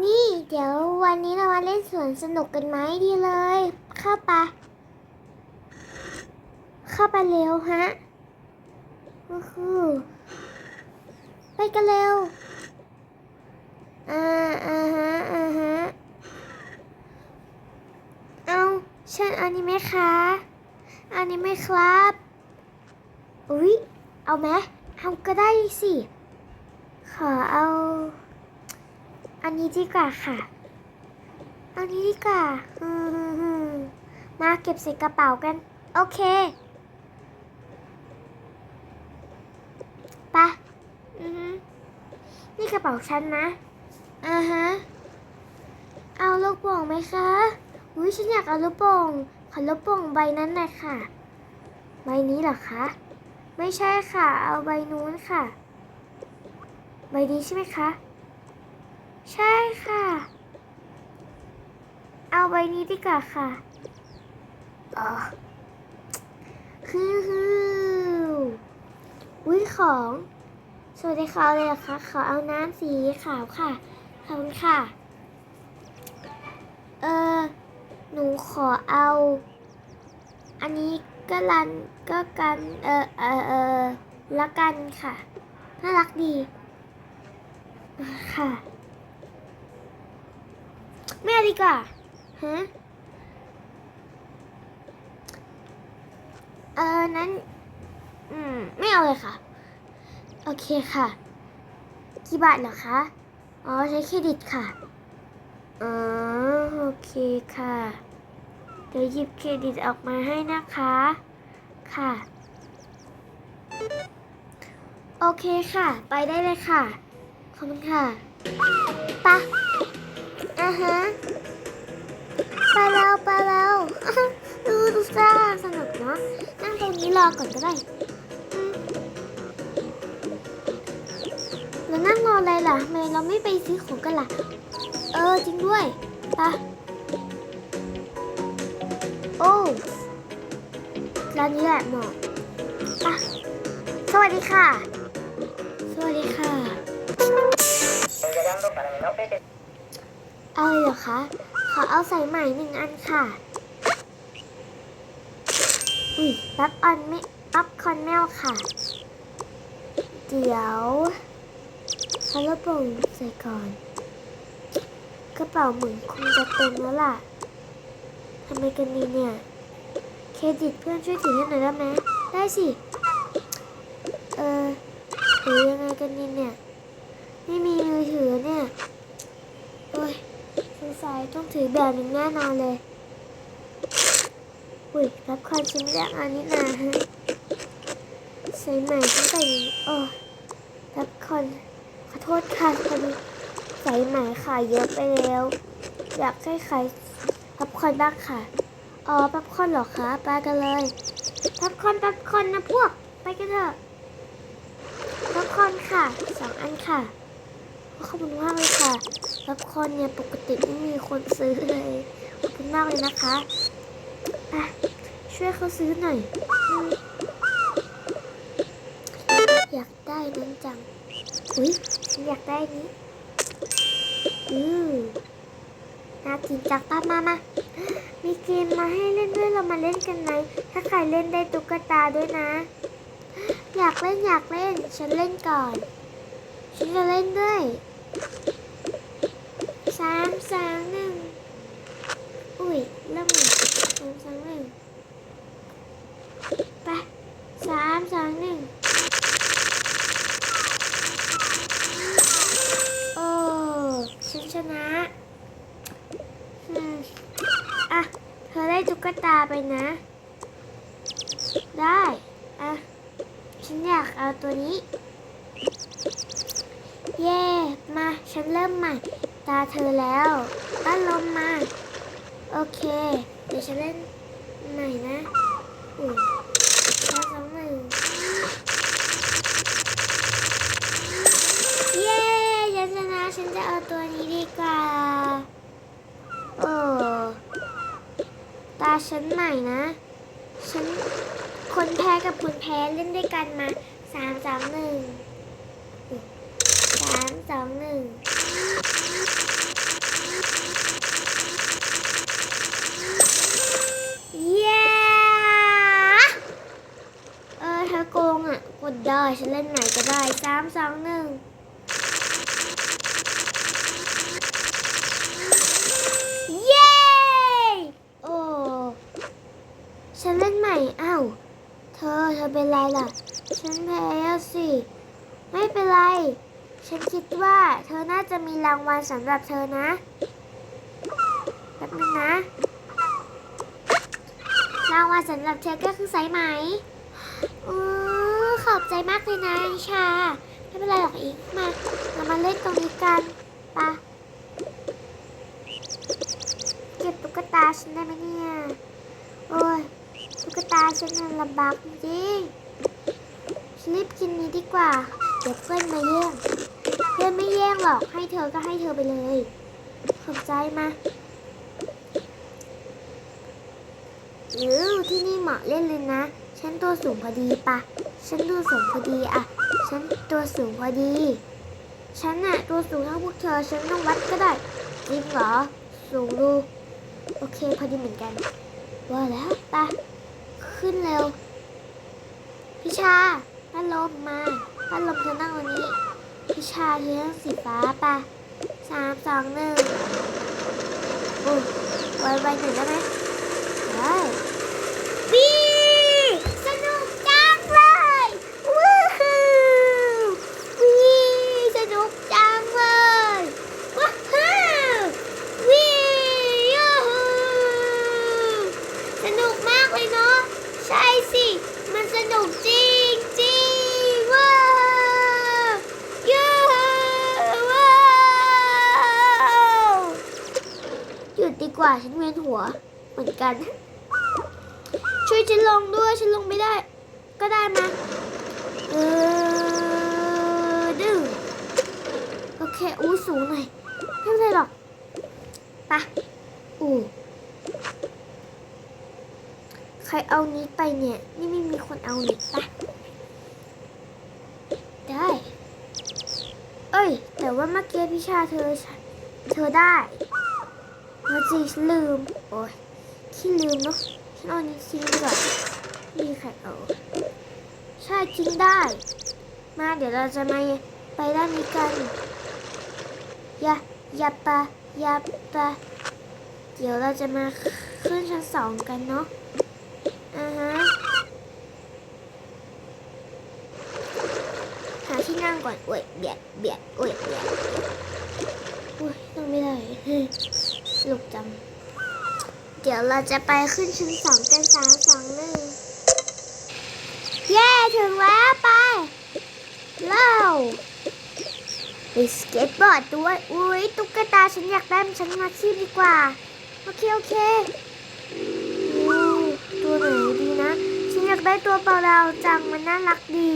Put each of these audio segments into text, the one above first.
นี่เดี๋ยววันนี้เรามาเล่นสวนสนุกกันไหมดีเลย เข้าไป เข้าไปเร็วฮะก็คือไปกันเร็ว อ่าอ่าฮะอ่าฮะ เอาเชิญอันนี้ไหมคะอันนี้ไหมครับ อุ๊ย เอาไหมเอาก็ได้สิ ขอเอา อันนี้ดีกว่าค่ะ อันนี้ดีกว่าอืมมาเก็บใส่กระเป๋ากัน โอเคไปะอือฮึนี่กระเป๋าฉันนะอ่าฮะ เอาลูกโป่งไหมคะ อุ้ยฉันอยากเอาลูกโป่ง ขอลูกโป่งใบนั้นหน่อยค่ะ ใบนี้เหรอคะ ไม่ใช่ค่ะ เอาใบนู้นค่ะ ใบนี้ใช่ไหมคะ ใช่ค่ะ เอาใบนี้ดีกว่าค่ะอ๋อฮือฮืออุ้ยของสวัสดีค่ะเลยเหรอคะ ขอเอาน้ำสีขาวค่ะ ขอบคุณค่ะ เออหนูขอเอา อันนี้ก็รันก็กัน เออเออเออละกันค่ะ น่ารักดี ค่ะ ไม่อาดีกว่าฮะเออนั้น อืม ไม่เอาเลยค่ะ โอเคค่ะ กี่บาทเหรอคะ อ๋อ ใช้เครดิตค่ะ อ๋อ โอเคค่ะ เดี๋ยวหยิบเครดิตออกมาให้นะคะ ค่ะ โอเคค่ะ ไปได้เลยค่ะ ขอบคุณค่ะไปะ อ่าฮะไปแล้วไปแล้วดูดูซ่าสนุกเนาะนั่งตรงนี้รอก่อนก็ได้แล้วนั่งรออะไรล่ะทำไมเราไม่ไปซื้อของกันล่ะ เออจริงด้วยไปะโอ้ร้านนี้แหละเหมาะไปะสวัสดีค่ะ สวัสดีค่ะ เอาเลยเหรอคะ ขอเอาใส่ใหม่หนึ่งอันค่ะ อุ้ยปั๊บออนไม่ปั๊บคอนแมวค่ะ เดี๋ยวเอาลูกโป่งใส่ก่อน กระเป๋าเหมือนคงจะเต็มแล้วล่ะทำไมกันดีเนี่ย เครดิตเพื่อนช่วยถือให้หน่อยได้ไหมได้สิ เออถือยังไงกันดีเนี่ย ไม่มีมือถือเนี่ย โอ้ย สงสัยต้องถือแบบหนึ่งแน่นอนเลย อุ้ยรับคอนชิมแล้วอันนี้นะฮะใส่ใหม่ตั้งแต่นี้โอ้รับคอนขอโทษค่ะพอดีใส่ใหม่ขายเยอะไปแล้ว อยากให้ใครรับคอนบ้างค่ะอ๋อปั๊บคอนเหรอคะไปกันเลยปั๊บคอนปั๊บคอนนะพวก ไปกันเถอะปั๊บคอนค่ะสองอันค่ะขอบคุณมากเลยค่ะ รับคอนเนี่ยปกติไม่มีคนซื้อเลยขอบคุณมากเลยนะคะไปช่วยเขาซื้อหน่อย อยากได้นั้นจัง อุ้ยอยากได้นี้อืมน่ากินจังป้ามามามีเกมมาให้เล่นด้วยเรามาเล่นกันไหมถ้าใครเล่นได้ตุ๊กตาด้วยนะ อยากเล่นอยากเล่น ฉันเล่นก่อน ฉันจะเล่นด้วย สามสองหนึ่งอุ้ยเริ่มใหม่สามสองหนึ่งไปสามสองหนึ่งโอ้ฉันชนะอะ เธอได้ตุ๊กตาไปนะ ได้ อะ ฉันอยากเอาตัวนี้ เย่ มา ฉันเริ่มใหม่ ตา เธอแล้วป้าลมมา โอเค เดี๋ยวฉันเล่นใหม่นะ อุ้ยสามสองหนึ่งเย้ฉันชนะฉันจะเอาตัวนี้ดีกว่าโอ้ตาฉันใหม่นะ ฉันคนแพ้กับคนแพ้เล่นด้วยกันมาสามสองหนึ่งสามสองหนึ่ง เล่นใหม่ก็ได้สามสองหนึ่งเย้โอ้ฉันเล่นใหม่อ้าวเธอเธอเป็นไรล่ะ ฉันแพ้อะสิ ไม่เป็นไร ฉันคิดว่าเธอน่าจะมีรางวัลสำหรับเธอนะแป๊บนึงนะรางวัลสำหรับเธอก็คือสายไหมอือ อบใจมากเลยนะนิชา ไม่เป็นไรหรอกอีกมาเรามาเล่นตรงนี้กันปะเก็บตุ๊กตาฉันได้ไหมเนี่ย โอ้ยตุ๊กตาฉันน่ะลำบากจริงฉันรีบกินนี้ดีกว่า เดี๋ยวเพื่อนมาแย่งเพื่อนไม่แย่งหรอก ให้เธอก็ให้เธอไปเลยขอบใจมาหรือที่นี่เหมาะเล่นเลยนะ ฉันตัวสูงพอดีปะ ฉันตัวสูงพอดีอะฉันตัวสูงพอดี ฉันน่ะตัวสูงเท่าพวกเธอ ฉันต้องวัดก็ได้ จริงเหรอ สูงดู โอเคพอดีเหมือนกัน ว่าแล้วปะขึ้นเร็ว พิชาพัดลมมาพัดลมเธอนั่งตรงนี้ พิชาเธอนั่งสีฟ้าปะสามสองหนึ่งโอ้ยไวๆหนึ่งได้ไหมได้วีสนุกจังเลยวู้ฮู้วีสนุกจังเลยว้าววียูฮูสนุกมากเลยเนาะใช่สิ มันสนุกจริงจริงๆว้าวยูฮูว้าวหยุดดีกว่าฉันเวียนหัวเห มือนกัน ช่วยฉันลงด้วยฉันลงไม่ได้ ก็ได้มาเออดื้อโอเคอู้สูงหน่อยไม่เป็นไรหรอกไปะอู้ใครเอานี้ไปเนี่ย นี่ไม่มีคนเอานี่ปะได้ เอ้ย แต่ว่าเมื่อกี้พิชาเธอ เธอได้เอาจีลืม โอ้ย ขี้ลืมเนาะฉันเอานี้ทิ้งดีกว่าไม่มีใครเอาใช่ทิ้งได้ มาเดี๋ยวเราจะมาไปด้านนี้กันอย่าอย่าปะอย่าปะเดี๋ยวเราจะมาขึ้นชั้นสองกันเนาะอ่าฮะหาที่นั่งก่อนโอ้ยเบียดเบียดโอ้ยเบียดโอ้ยนั่งไม่ได้สนุกจัง เดี๋ยวเราจะไปขึ้นชั้นสองกันสามสองหนึ่งเย้ถึงแล้วไปเล่ามีสเก็ตบอร์ดด้วยอุ้ยตุ๊กตาฉันอยากได้มันฉันมาชีพดีกว่า โอเค โอเคอตัวไหนดีนะ ฉันอยากได้ตัวเปล่าดาวจังมันน่ารักดี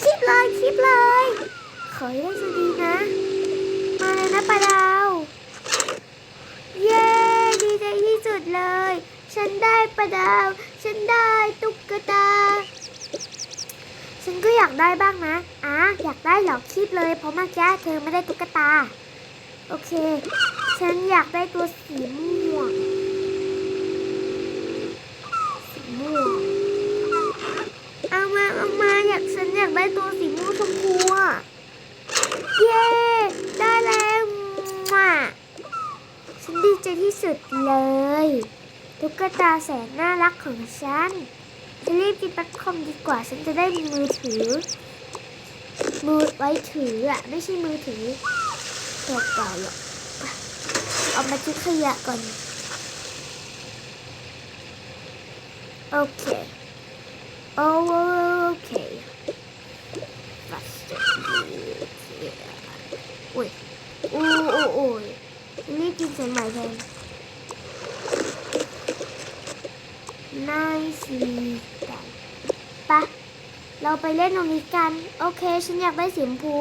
คลิปเลยคลิปเลย ขอให้ได้จะดีนะ มาเลยนะปลาดาว เย้ ดีใจที่สุด เลย ฉันได้ประดาว ฉันได้ตุ๊กตา ฉันก็อยากได้บ้างนะอะอยากได้เหรอคีบเลย เพราะเมื่อกี้เธอไม่ได้ตุ๊กตา โอเค ฉันอยากได้ตัวสีม่วง สีม่วง เอามา เอามาอยากฉันอยากได้ตัวสีม่วงชมพูอะ เย้ ได้แล้วมา ฉันดีใจที่สุดเลย ตุ๊กตาแสนน่ารักของฉัน จะรีบกินปัดคอมดีกว่าฉันจะได้มีมือถือ มือไว้ถืออะ ไม่ใช่มือถือตัวเก่าหรอกเอามาทิ้งขยะก่อน โอเค โอเค faster อุ้ยอู้อู้อู้ยรีบกินเสียงใหม่แทน nice กันปะ เราไปเล่นตรงนี้กัน โอเค ฉันอยากได้สีชมพู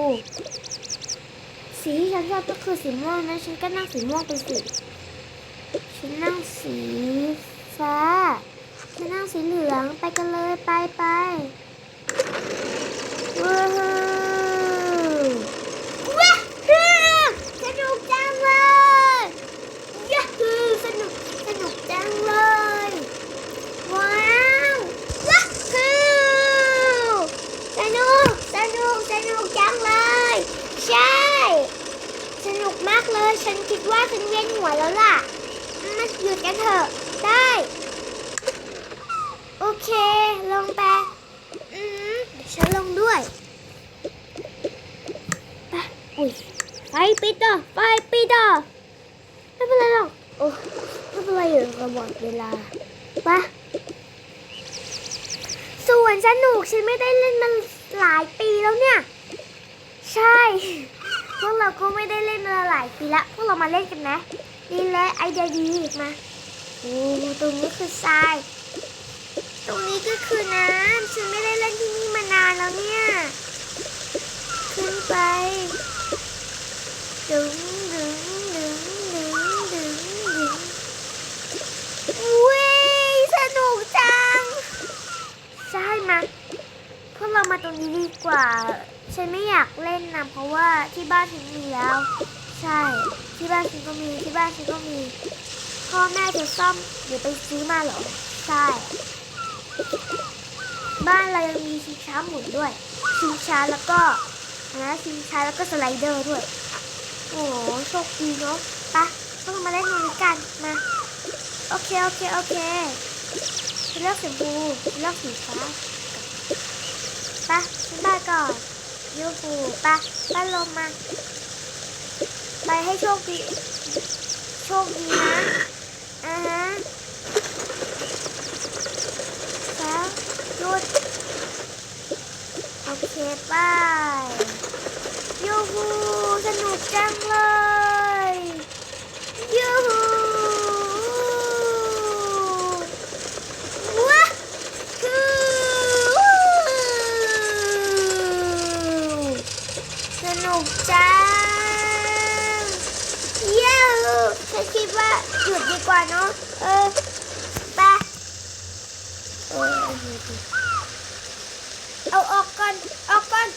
สีที่ฉันชอบก็คือสีม่วงนะ ฉันก็นั่งสีม่วงไปสิ ฉันนั่งสีฟ้า ฉันนั่งสีเหลือง ไปกันเลย ไปไปว้าวว้าวสนุกจังเลยย้ฮูสนุก สนุกจังเลย ว้าวว้าวากเลย ฉันคิดว่าฉันเวียนหัวแล้วล่ะมาหยุดกันเถอะ ได้ โอเค ลงไปอืมเดี๋ยวฉันลงด้วยไปอุ้ยไฟปิดอะไฟปิดอะไม่เป็นไรหรอก โอ้ไม่เป็นไร อยู่กระบอกเวลาไปส่วนสนุกฉันไม่ได้เล่นมันหลายปีแล้วเนี่ย ใช่ พวกเราก็ไม่ได้เล่นมาหลายปีละพวกเรามาเล่นกันนะนี่แหละไอเดียดีมาโอ้ตรงนี้คือทราย ตรงนี้ก็คือน้ำฉันไม่ได้เล่นที่นี่มานานแล้วเนี่ย ขึ้นไปดึงดึงดึงดึงดึงดึงอุ้ยสนุกจัง ใช่มาพว กเรามาตรงนี้ดีกว่า ฉันไม่อยากเล่นนะเพราะว่าที่บ้านฉันมีแล้ว ใช่ ที่บ้านฉันก็มีที่บ้านฉันก็มี พ่อแม่จะซ่อมหรือไปซื้อมาเหรอ ใช่ บ้านเรายังมีชิงช้าหมุนด้วย ชิงช้าแล้วก็นะชิงช้าแล้วก็สไลเดอร์ด้วย โอ้โหโชคดีเนาะปะพวกเรามาเล่นตรงนี้กันมา โอเค โอเค โอเคเลือกสีชมพูเลือกสีฟ้า ปะฉันไปก่อนยูฟูไปะไปลงมา ไปให้โชคดี โชคดีนะอ่าฮะแล้วหยุดโอเคไปยูฮูสนุกจังเลยยูฮูว้าฮูสนุกจังเย้ฉันคิดว่า หยุดดีกว่าเนาะเออไปเออเอาออกก่อนออกก่อน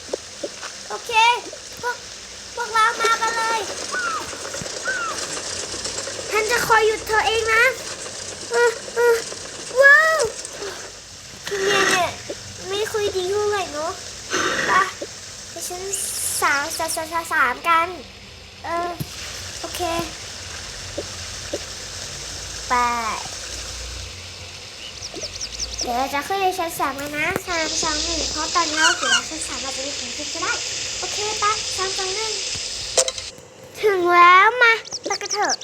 โอเคพวกพวกเรามากันเลยฉันจะคอยหยุดเธอเองนะเออเออว้าวเมียเนี่ยไม่ค่อยดีเท่าไหร่เนาะไปไปฉันสามสามสามสามสามกัน เออ โอเค ไป เดี๋ยวเราจะขึ้นในชั้นสามนะสามสองหนึ่งเพราะตอนนี้เราถึงแล้วชั้นสามเราจะมีถึงขึ้นก็ได้ โอเคปะสามสองหนึ่งถึงแล้วมาไปกันเถอะ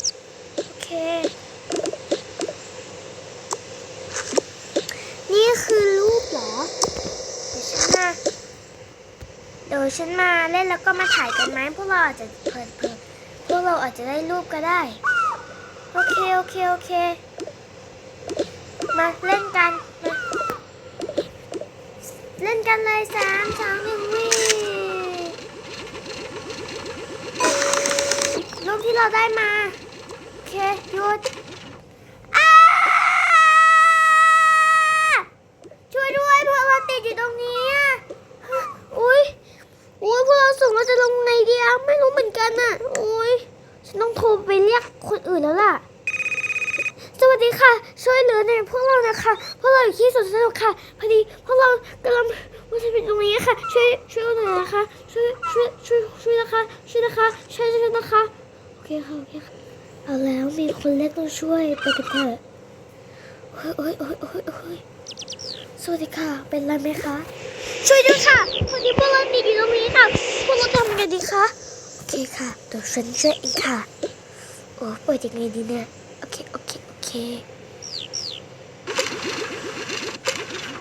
โอเค นี่คือรูปเหรอ เดี๋ยวฉันมาเดี๋ยวฉันมาเล่นแล้วก็มาถ่ายกันไหมพวกเราอาจจะเพลินเพลินพวกเราอาจจะได้รูปก็ได้ เคโอเคโอเค มาเล่นกันมาเล่นกันเลยสามสองหนึ่งวิ่งรูปที่เราได้มา โอเคหยุดช่วยด้วยเพวกเราติดอยู่ตรงนี้ออุ้ยอุ้ยพวกเราส่งเราจะลงไงดีอะไม่รู้เหมือนกันอะอุ้ยฉันต้องโทรไปเรียกคนอื่นแล้วล่ะ วัสดีค่ะ ช่วยเหลือในพวกเรานะคะพวกเราอยู่ที่สวนสนุกค่ะ พอดีพวกเรากำลังว่าจะเป็นตรงนี้ค่ะ ช่วยช่วยหน่อยนะคะ ช่วยช่วยช่วยช่วยนะคะช่วยนะคะช่วยช่วยนะคะโอเคค่ะโอเคค่ะเอาแล้วมีคนเล็กต้องช่วยไปกันเถอะโอ้ยโอ้ยโอ้ยโอ้ยโอ้ยสวัสดีค่ะ เป็นไรไหมคะ ช่วยด้วยค่ะพอดีพวกเราติดอยู่ตรงนี้ค่ะพวกเราทำยังไงดีคะโอเคค่ะเดี๋ยวฉันช่วยเองค่ะโอ้เปิดยังไงดีเนี่ย เค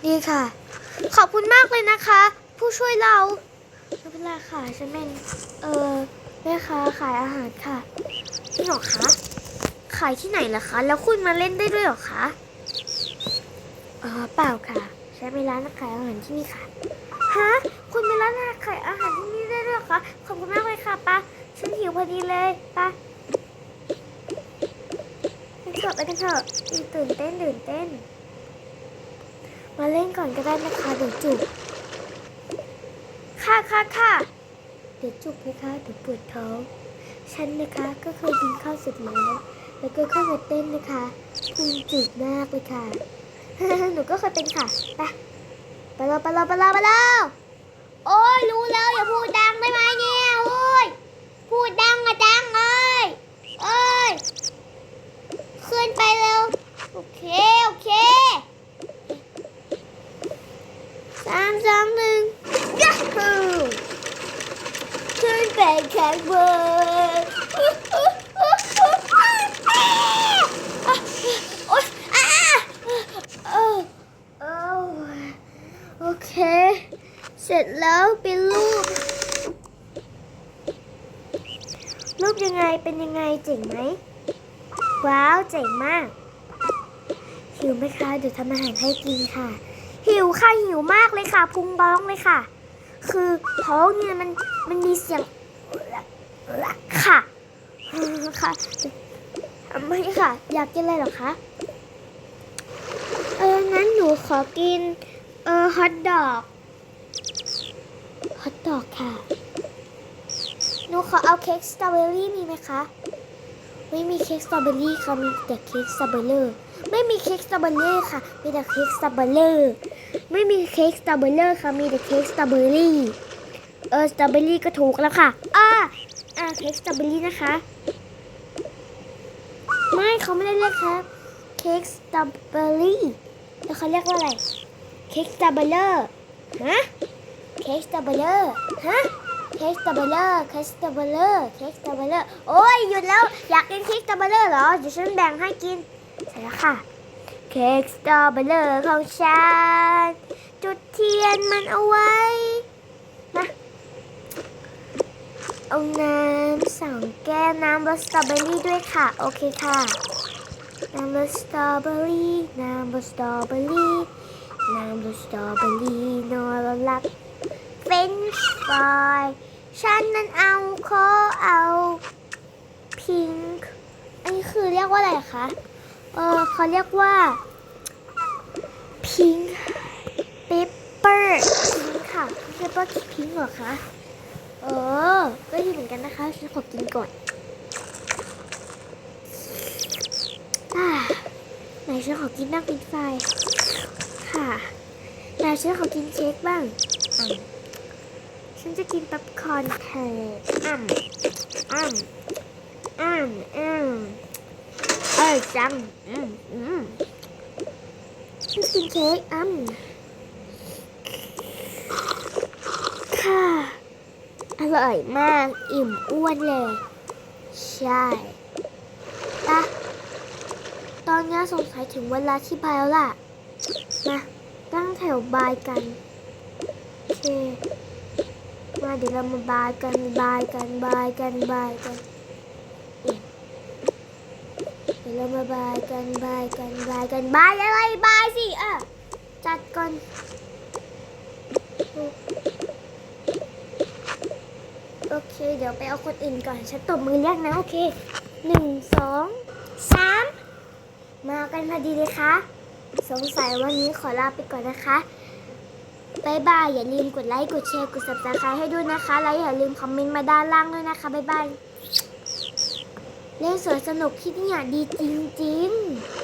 นี่ค่ะ ขอบคุณมากเลยนะคะ ผู้ช่วยเราไม่เป็นไรค่ะฉันเป็นเออแม่ค้าขายอาหารค่ะนี่หรอคะขายที่ไหนล่ะคะ แล้วคุณมาเล่นได้ด้วยหรอคะอ๋อเปล่าค่ะฉันเป็นร้านขายอาหารที่นี่ค่ะฮะคุณเป็นร้านขายอาหารที่นี่ได้ด้วยหรอคะขอบคุณมากเลยค่ะป้าฉันหิวพอดีเลยป้า ไปกันเถอะตื่นเต้นตื่นเต้น มาเล่นก่อนก็ได้นะคะเดี๋ยวจุกค่ะค่ะค่ะเดี๋ยวจุกนะคะเดี๋ยวปวดท้องฉันนะคะก็เคยกินข้าวเสร็จแล้วแล้วก็เข้ามาเต้นนะคะพุงจุกมากเลยค่ะหนูก็เคยเป็นค่ะไปไปเราไปเราไปเราไปเราโอ้ยรู้แล้วอย่าพูดดังได้ไหมเนี่ยโอ้ยพูดดังอะดังเอ้ยเป็น แขกเบอร์โอเออเออโอเค เสร็จแล้วเป็นรูป รูปยังไงเป็นยังไงเจ๋งไหม ว้าวเจ๋งมาก หิวไหมคะ เดี๋ยวทำอาหารให้กินค่ะ หิวค่ะหิวมากเลยค่ะพุงบ้องเลยค่ะ คือท้องเนี่ยมันมันมีเสียง ค่ะค่ะไม่ค่ะ อยากกินอะไรหรอคะเอองั้นหนูขอกิน เออฮอทดอกฮอทดอกค่ะ หนูขอเอาเค้กสตรอเบอรี่มีไหมคะ ไม่มีเค้กสตรอเบอรี่ค่ะมีแต่เค้กสตรอเบอร์ไม่มีเค้กสตรอเบอรี่ค่ะมีแต่เค้กสตรอเบอร์ไม่มีเค้กสตรอเบอร์ค่ะมีแต่เค้กสตรอเบอรี่ เออสตรอเบอรี่ก็ถูกแล้วค่ะอ่าอ่าเค้กสตรอเบอรี่นะคะ ไม่เขาไม่ได้เรียกครับเค้กสตรอเบอรี่แล้วเขาเรียกว่าอะไรเค้กสตรอเบอร์ฮะเค้กสตรอเบอร์ฮะเค้กสตรอเบอร์เค้กสตรอเบอร์เค้กสตรอเบอร์โอ้ยหยุดแล้วอยากกินเค้กสตรอเบอร์เหรอเดี๋ยวฉันแบ่งให้กินเสร็จแล้วค่ะเค้กสตรอเบอร์ของฉันจุดเทียนมันเอาไว้มา เอาน้ำสองแก้วน้ำรสสตรอเบอรี่ด้วยค่ะ โอเคค่ะ น้ำรสสตรอเบอรี่น้ำรสสตรอเบอรี่น้ำรสสตรอเบอรี่นอนหลับเฟรนฟรายฉันนั้นเอาขอเอาพิงค์อันนี้คือเรียกว่าอะไรคะเออเขาเรียกว่าพิงค์เปเปอร์พิงค์ค่ะเปเปอร์พิงค์เหรอคะ ออ ก็ดีเหมือนกันนะคะ ฉันขอกินก่อนอ่าไหนฉันขอกินบ้างเป็นไฟ ค่ะไหนฉันขอกินเค้กบ้างอะฉันจะกินป๊อปคอร์นแทนอ่ำอ่ำอ่ำอ่ำเออจัง อืมอืมฉันกินเค้กอ่ำค่ะ อ ร่อยมาก อิ่มอ้วนเลย ใช่ปะตอนนี้สงสัยถึงเวลาที่บายแล้วล่ะ มาตั้งแถวบายกัน โอเค มาเดี๋ยวเรามาบายกันบายกันบายกันบายกันเอ๊ะเดี๋ยวเรามาบายกันบายกันบายกันบายอะไรบายสิอะจัดก่อน โอเค เดี๋ยวไปเอาคนอื่นก่อน ฉันตบมือเรียกนะ โอเคหนึ่งสองสามมากันพอดีเลยคะ สงสัยวันนี้ขอลาไปก่อนนะคะบายบาย อย่าลืมกดไลค์ กดแชร์ กด subscribe ให้ด้วยนะคะ และอย่าลืมคอมเมนต์มาด้านล่างด้วยนะคะบายบาย เล่นสวนสนุกที่นี่ดีจริง ๆ